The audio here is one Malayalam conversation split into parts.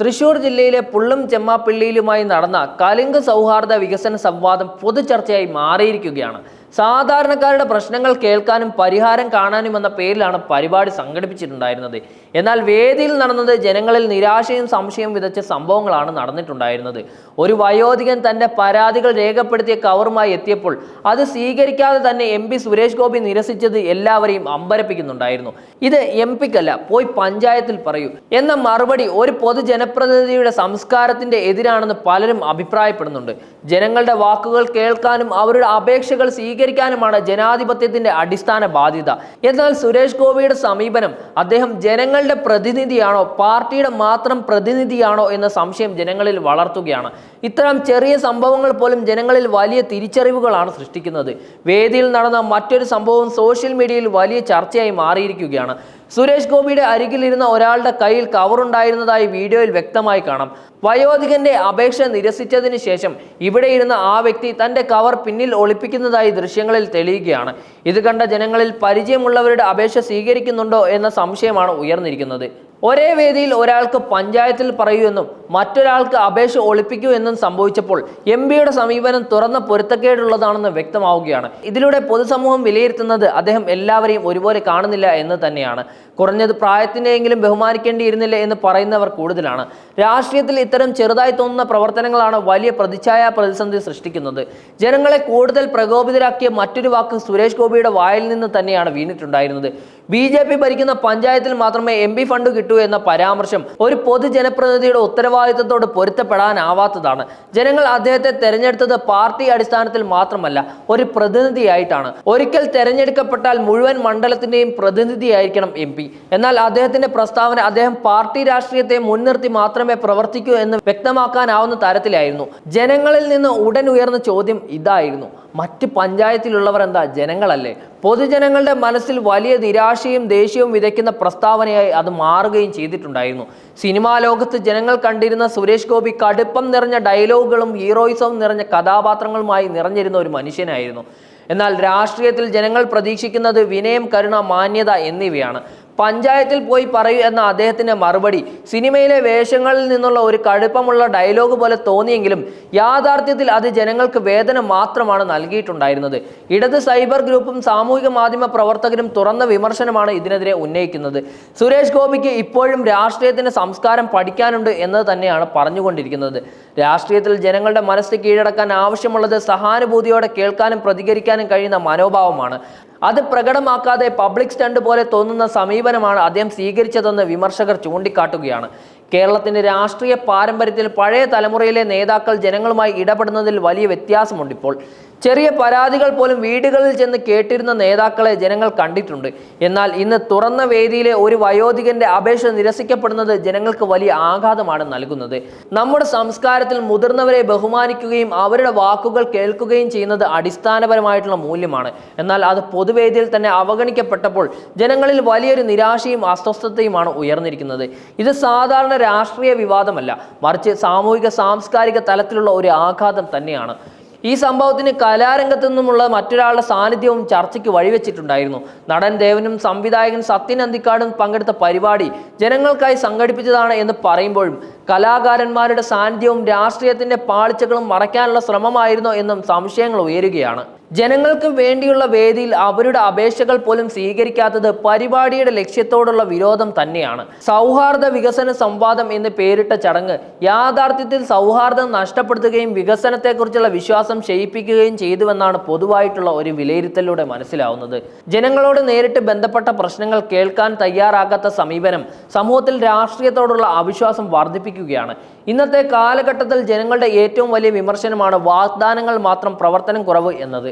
തൃശൂർ ജില്ലയിലെ പുള്ളും ചെമ്മാപ്പിള്ളിയിലുമായി നടന്ന കലിംഗ് സൗഹാർദ്ദ വികസന സംവാദം പൊതുചർച്ചയായി മാറിയിരിക്കുകയാണ്. സാധാരണക്കാരുടെ പ്രശ്നങ്ങൾ കേൾക്കാനും പരിഹാരം കാണാനും എന്ന പേരിലാണ് പരിപാടി സംഘടിപ്പിച്ചിട്ടുണ്ടായിരുന്നത്. എന്നാൽ വേദിയിൽ നടന്നത് ജനങ്ങളിൽ നിരാശയും സംശയവും വിതച്ച സംഭവങ്ങളാണ് നടന്നിട്ടുണ്ടായിരുന്നത്. ഒരു വയോധികൻ തന്റെ പരാതികൾ രേഖപ്പെടുത്തിയ കവറുമായി എത്തിയപ്പോൾ അത് സ്വീകരിക്കാതെ തന്നെ എം പി സുരേഷ് ഗോപി നിരസിച്ചത് എല്ലാവരെയും അമ്പരപ്പിക്കുന്നുണ്ടായിരുന്നു. ഇത് എം പിക്കല്ല പോയി പഞ്ചായത്തിൽ പറയൂ. എന്ന മറുപടി ഒരു പൊതുജനപ്രതിനിധിയുടെ സംസ്കാരത്തിന്റെ എതിരാണെന്ന് പലരും അഭിപ്രായപ്പെടുന്നുണ്ട്. ജനങ്ങളുടെ വാക്കുകൾ കേൾക്കാനും അവരുടെ അപേക്ഷകൾ സ്വീകരിക്കാനുമാണ് ജനാധിപത്യത്തിന്റെ അടിസ്ഥാന ബാധ്യത. എന്നാൽ സുരേഷ് ഗോപിയുടെ സമീപനം അദ്ദേഹം ജനങ്ങളുടെ പ്രതിനിധിയാണോ പാർട്ടിയുടെ മാത്രം പ്രതിനിധിയാണോ എന്ന സംശയം ജനങ്ങളിൽ വളർത്തുകയാണ്. ഇത്തരം ചെറിയ സംഭവങ്ങൾ പോലും ജനങ്ങളിൽ വലിയ തിരിച്ചറിവുകളാണ് സൃഷ്ടിക്കുന്നത്. വേദിയിൽ നടന്ന മറ്റൊരു സംഭവം സോഷ്യൽ മീഡിയയിൽ വലിയ ചർച്ചയായി മാറിയിരിക്കുകയാണ്. സുരേഷ് ഗോപിയുടെ അരികിലിരുന്ന ഒരാളുടെ കയ്യിൽ കവറുണ്ടായിരുന്നതായി വീഡിയോയിൽ വ്യക്തമായി കാണാം. വയോധികന്റെ അപേക്ഷ നിരസിച്ചതിന് ശേഷം ഇവിടെ ഇരുന്ന ആ വ്യക്തി തന്റെ കവർ പിന്നിൽ ഒളിപ്പിക്കുന്നതായി ദൃശ്യങ്ങളിൽ തെളിയുകയാണ്. ഇത് കണ്ട ജനങ്ങളിൽ പരിചയമുള്ളവരുടെ അപേക്ഷ സ്വീകരിക്കുന്നുണ്ടോ എന്ന സംശയമാണ് ഉയർന്നിരിക്കുന്നത്. ഒരേ വേദിയിൽ ഒരാൾക്ക് പഞ്ചായത്തിൽ പറയുമെന്നും മറ്റൊരാൾക്ക് അപേക്ഷ ഒളിപ്പിക്കൂ എന്നും സംഭവിച്ചപ്പോൾ എം പിയുടെ സമീപനം തുറന്ന പൊരുത്തക്കേടുള്ളതാണെന്ന് വ്യക്തമാവുകയാണ്. ഇതിലൂടെ പൊതുസമൂഹം വിലയിരുത്തുന്നത് അദ്ദേഹം എല്ലാവരെയും ഒരുപോലെ കാണുന്നില്ല എന്ന് തന്നെയാണ്. കുറഞ്ഞത് പ്രായത്തിനെങ്കിലും ബഹുമാനിക്കേണ്ടിയിരുന്നില്ല എന്ന് പറയുന്നവർ കൂടുതലാണ്. രാഷ്ട്രീയത്തിൽ ഇത്തരം ചെറുതായി തോന്നുന്ന പ്രവർത്തനങ്ങളാണ് വലിയ പ്രതിച്ഛായ പ്രതിസന്ധി സൃഷ്ടിക്കുന്നത്. ജനങ്ങളെ കൂടുതൽ പ്രകോപിതരാക്കിയ മറ്റൊരു വാക്ക് സുരേഷ് ഗോപിയുടെ വായിൽ നിന്ന് തന്നെയാണ് വീണിട്ടുണ്ടായിരുന്നത്. ബി ഭരിക്കുന്ന പഞ്ചായത്തിൽ മാത്രമേ എം ഫണ്ട് കിട്ടൂ എന്ന പരാമർശം ഒരു പൊതുജനപ്രതിനിധിയുടെ ഉത്തരവാദിത്തത്തോട് പൊരുത്തപ്പെടാനാവാത്തതാണ്. ജനങ്ങൾ അദ്ദേഹത്തെ തെരഞ്ഞെടുത്തത് പാർട്ടി അടിസ്ഥാനത്തിൽ മാത്രമല്ല ഒരു പ്രതിനിധിയായിട്ടാണ്. ഒരിക്കൽ തെരഞ്ഞെടുക്കപ്പെട്ടാൽ മുഴുവൻ മണ്ഡലത്തിന്റെയും പ്രതിനിധിയായിരിക്കണം എം പി. എന്നാൽ അദ്ദേഹത്തിന്റെ പ്രസ്താവന അദ്ദേഹം പാർട്ടി രാഷ്ട്രീയത്തെ മുൻനിർത്തി മാത്രമേ പ്രവർത്തിക്കൂ എന്ന് വ്യക്തമാക്കാനാവുന്ന തരത്തിലായിരുന്നു. ജനങ്ങളിൽ നിന്ന് ഉടൻ ഉയർന്ന ചോദ്യം ഇതായിരുന്നു. മറ്റ് പഞ്ചായത്തിലുള്ളവർ എന്താ ജനങ്ങളല്ലേ? പൊതുജനങ്ങളുടെ മനസ്സിൽ വലിയ നിരാശയും ദേഷ്യവും വിതയ്ക്കുന്ന പ്രസ്താവനയായി അത് മാറുകയും ചെയ്തിട്ടുണ്ടായിരുന്നു. സിനിമാ ലോകത്ത് ജനങ്ങൾ കണ്ടിരുന്ന സുരേഷ് ഗോപി കടുപ്പം നിറഞ്ഞ ഡയലോഗുകളും ഹീറോയിസവും നിറഞ്ഞ കഥാപാത്രങ്ങളുമായി നിറഞ്ഞിരുന്ന ഒരു മനുഷ്യനായിരുന്നു. എന്നാൽ രാഷ്ട്രീയത്തിൽ ജനങ്ങൾ പ്രതീക്ഷിക്കുന്നത് വിനയം കരുണ മാന്യത എന്നിവയാണ്. പഞ്ചായത്തിൽ പോയി പറയൂ എന്ന അദ്ദേഹത്തിന്റെ മറുപടി. സിനിമയിലെ വേഷങ്ങളിൽ നിന്നുള്ള ഒരു കടുപ്പമുള്ള ഡയലോഗ് പോലെ തോന്നിയെങ്കിലും യാഥാർത്ഥ്യത്തിൽ അത് ജനങ്ങൾക്ക് വേദന മാത്രമാണ് നൽകിയിട്ടുണ്ടായിരുന്നത്. ഇടത് സൈബർ ഗ്രൂപ്പും സാമൂഹിക മാധ്യമ പ്രവർത്തകരും തുറന്ന വിമർശനമാണ് ഇതിനെതിരെ ഉന്നയിക്കുന്നത്. സുരേഷ് ഗോപിക്ക് ഇപ്പോഴും രാഷ്ട്രീയത്തിന് സംസ്കാരം പഠിക്കാനുണ്ട് എന്നത് തന്നെയാണ് പറഞ്ഞുകൊണ്ടിരിക്കുന്നത്. രാഷ്ട്രീയത്തിൽ ജനങ്ങളുടെ മനസ്സ് കീഴടക്കാൻ ആവശ്യമുള്ളത് സഹാനുഭൂതിയോടെ കേൾക്കാനും പ്രതികരിക്കാനും കഴിയുന്ന മനോഭാവമാണ്. അത് പ്രകടമാക്കാതെ പബ്ലിക് സ്റ്റണ്ട് പോലെ തോന്നുന്ന സമീപനമാണ് അദ്ദേഹം സ്വീകരിച്ചതെന്ന് വിമർശകർ ചൂണ്ടിക്കാട്ടുകയാണ്. കേരളത്തിന്റെ രാഷ്ട്രീയ പാരമ്പര്യത്തിൽ പഴയ തലമുറയിലെ നേതാക്കൾ ജനങ്ങളുമായി ഇടപെടുന്നതിൽ വലിയ വ്യത്യാസമുണ്ട് ഇപ്പോൾ ചെറിയ പരാതികൾ പോലും വീടുകളിൽ ചെന്ന് കേട്ടിരുന്ന നേതാക്കളെ ജനങ്ങൾ കണ്ടിട്ടുണ്ട്. എന്നാൽ ഇന്ന് തുറന്ന വേദിയിലെ ഒരു വയോധികന്റെ അപേക്ഷ നിരസിക്കപ്പെടുന്നത് ജനങ്ങൾക്ക് വലിയ ആഘാതമാണ് നൽകുന്നത്. നമ്മുടെ സംസ്കാരത്തിൽ മുതിർന്നവരെ ബഹുമാനിക്കുകയും അവരുടെ വാക്കുകൾ കേൾക്കുകയും ചെയ്യുന്നത് അടിസ്ഥാനപരമായിട്ടുള്ള മൂല്യമാണ്. എന്നാൽ അത് പൊതുവേദിയിൽ തന്നെ അവഗണിക്കപ്പെട്ടപ്പോൾ ജനങ്ങളിൽ വലിയൊരു നിരാശയും അസ്വസ്ഥതയുമാണ് ഉയർന്നിരിക്കുന്നത്. ഇത് സാധാരണ രാഷ്ട്രീയ വിവാദമല്ല. മറിച്ച് സാമൂഹിക സാംസ്കാരിക തലത്തിലുള്ള ഒരു ആഘാതം തന്നെയാണ്. ഈ സംഭവത്തിന് കലാരംഗത്തു നിന്നുമുള്ള മറ്റൊരാളുടെ സാന്നിധ്യവും ചർച്ചയ്ക്ക് വഴിവെച്ചിട്ടുണ്ടായിരുന്നു. നടൻ ദേവനും സംവിധായകൻ സത്യൻ അന്തിക്കാടും പങ്കെടുത്ത പരിപാടി ജനങ്ങൾക്കായി സംഘടിപ്പിച്ചതാണ് എന്ന് പറയുമ്പോഴും കലാകാരന്മാരുടെ സാന്നിധ്യവും രാഷ്ട്രീയത്തിന്റെ പാളിച്ചകളും മറയ്ക്കാനുള്ള ശ്രമമായിരുന്നോ എന്നും സംശയങ്ങൾ ഉയരുകയാണ്. ജനങ്ങൾക്ക് വേണ്ടിയുള്ള വേദിയിൽ അവരുടെ അപേക്ഷകൾ പോലും സ്വീകരിക്കാത്തത് പരിപാടിയുടെ ലക്ഷ്യത്തോടുള്ള വിരോധം തന്നെയാണ്. സൗഹാർദ്ദ വികസന സംവാദം എന്ന് പേരിട്ട ചടങ്ങ് യാഥാർത്ഥ്യത്തിൽ സൗഹാർദ്ദം നഷ്ടപ്പെടുത്തുകയും വികസനത്തെക്കുറിച്ചുള്ള വിശ്വാസം ക്ഷയിപ്പിക്കുകയും ചെയ്തുവെന്നാണ് പൊതുവായിട്ടുള്ള ഒരു വിലയിരുത്തലിലൂടെ മനസ്സിലാവുന്നത്. ജനങ്ങളോട് നേരിട്ട് ബന്ധപ്പെട്ട പ്രശ്നങ്ങൾ കേൾക്കാൻ തയ്യാറാകാത്ത സമീപനം സമൂഹത്തിൽ രാഷ്ട്രീയത്തോടുള്ള അവിശ്വാസം വർദ്ധിപ്പിക്കുകയാണ്. ഇന്നത്തെ കാലഘട്ടത്തിൽ ജനങ്ങളുടെ ഏറ്റവും വലിയ വിമർശനമാണ് വാഗ്ദാനങ്ങൾ മാത്രം പ്രവർത്തനം കുറവ് എന്നത്.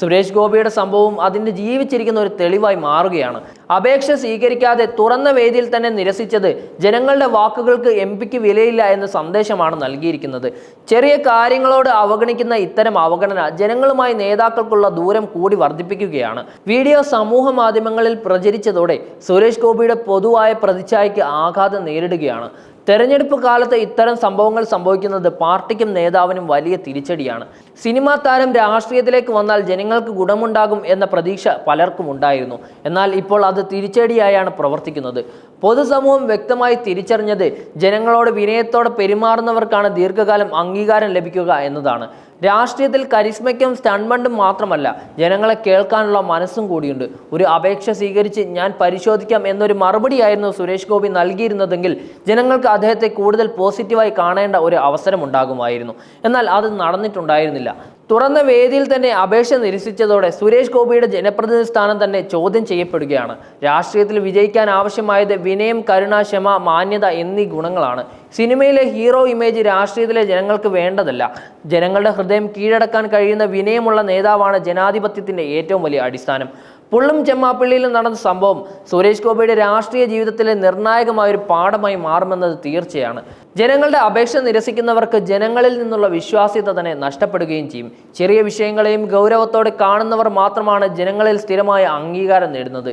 സുരേഷ് ഗോപിയുടെ സംഭവം അതിന്റെ ജീവിച്ചിരിക്കുന്ന ഒരു തെളിവായി മാറുകയാണ്. അപേക്ഷ സ്വീകരിക്കാതെ തുറന്ന വേദിയിൽ തന്നെ നിരസിച്ചത് ജനങ്ങളുടെ വാക്കുകൾക്ക് എം പിക്ക് വിലയില്ല എന്ന സന്ദേശമാണ് നൽകിയിരിക്കുന്നത്. ചെറിയ കാര്യങ്ങളോട് അവഗണിക്കുന്ന ഇത്തരം അവഗണന ജനങ്ങളുമായി നേതാക്കൾക്കുള്ള ദൂരം കൂടി വർദ്ധിപ്പിക്കുകയാണ്. വീഡിയോ സമൂഹ മാധ്യമങ്ങളിൽ പ്രചരിച്ചതോടെ സുരേഷ് ഗോപിയുടെ പൊതുവായ പ്രതിച്ഛായയ്ക്ക് ആഘാതം നേരിടുകയാണ്. തെരഞ്ഞെടുപ്പ് കാലത്ത് ഇത്തരം സംഭവങ്ങൾ സംഭവിക്കുന്നത് പാർട്ടിക്കും നേതാവിനും വലിയ തിരിച്ചടിയാണ്. സിനിമാ താരം രാഷ്ട്രീയത്തിലേക്ക് വന്നാൽ ജനങ്ങൾക്ക് ഗുണമുണ്ടാകും എന്ന പ്രതീക്ഷ പലർക്കും ഉണ്ടായിരുന്നു. എന്നാൽ ഇപ്പോൾ അത് തിരിച്ചടിയായാണ് പ്രവർത്തിക്കുന്നത്. പൊതുസമൂഹം വ്യക്തമായി തിരിച്ചറിഞ്ഞത് ജനങ്ങളോട് വിനയത്തോടെ പെരുമാറുന്നവർക്കാണ് ദീർഘകാലം അംഗീകാരം ലഭിക്കുക എന്നതാണ്. രാഷ്ട്രീയത്തിൽ കരിസ്മയ്ക്കും സ്റ്റൺമണ്ടും മാത്രമല്ല ജനങ്ങളെ കേൾക്കാനുള്ള മനസ്സും കൂടിയുണ്ട്. ഒരു അപേക്ഷ സ്വീകരിച്ച് ഞാൻ പരിശോധിക്കാം എന്നൊരു മറുപടിയായിരുന്നു സുരേഷ് ഗോപി നൽകിയിരുന്നതെങ്കിൽ ജനങ്ങൾക്ക് അദ്ദേഹത്തെ കൂടുതൽ പോസിറ്റീവായി കാണേണ്ട ഒരു അവസരം ഉണ്ടാകുമായിരുന്നു. എന്നാൽ അത് നടന്നിട്ടുണ്ടായിരുന്നില്ല. തുറന്ന വേദിയിൽ തന്നെ അപേക്ഷ നിരസിച്ചതോടെ സുരേഷ് ഗോപിയുടെ ജനപ്രതിനിധി സ്ഥാനം തന്നെ ചോദ്യം ചെയ്യപ്പെടുകയാണ്. രാഷ്ട്രീയത്തിൽ വിജയിക്കാൻ ആവശ്യമായത് വിനയം കരുണ ക്ഷമ മാന്യത എന്നീ ഗുണങ്ങളാണ്. സിനിമയിലെ ഹീറോ ഇമേജ് രാഷ്ട്രീയത്തിലെ ജനങ്ങൾക്ക് വേണ്ടതല്ല. ജനങ്ങളുടെ ഹൃദയം കീഴടക്കാൻ കഴിയുന്ന വിനയമുള്ള നേതാവാണ് ജനാധിപത്യത്തിന്റെ ഏറ്റവും വലിയ അടിസ്ഥാനം. പുള്ളും ചെമ്മാപ്പള്ളിയിലും നടന്ന സംഭവം സുരേഷ് ഗോപിയുടെ രാഷ്ട്രീയ ജീവിതത്തിലെ നിർണായകമായ ഒരു പാഠമായി മാറുമെന്നത് തീർച്ചയാണ്. ജനങ്ങളുടെ അപേക്ഷ നിരസിക്കുന്നവർക്ക് ജനങ്ങളിൽ നിന്നുള്ള വിശ്വാസ്യത തന്നെ നഷ്ടപ്പെടുകയും ചെയ്യും. ചെറിയ വിഷയങ്ങളെയും ഗൗരവത്തോടെ കാണുന്നവർ മാത്രമാണ് ജനങ്ങളിൽ സ്ഥിരമായ അംഗീകാരം നേടുന്നത്.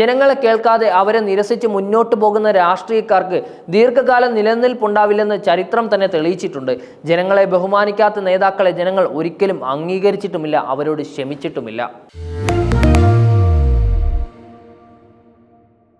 ജനങ്ങളെ കേൾക്കാതെ അവരെ നിരസിച്ച് മുന്നോട്ട് പോകുന്ന രാഷ്ട്രീയക്കാർക്ക് ദീർഘകാലം നിലനിൽപ്പുണ്ടാവില്ലെന്ന് ചരിത്രം തന്നെ തെളിയിച്ചിട്ടുണ്ട്. ജനങ്ങളെ ബഹുമാനിക്കാത്ത നേതാക്കളെ ജനങ്ങൾ ഒരിക്കലും അംഗീകരിച്ചിട്ടുമില്ല അവരോട് ക്ഷമിച്ചിട്ടുമില്ല.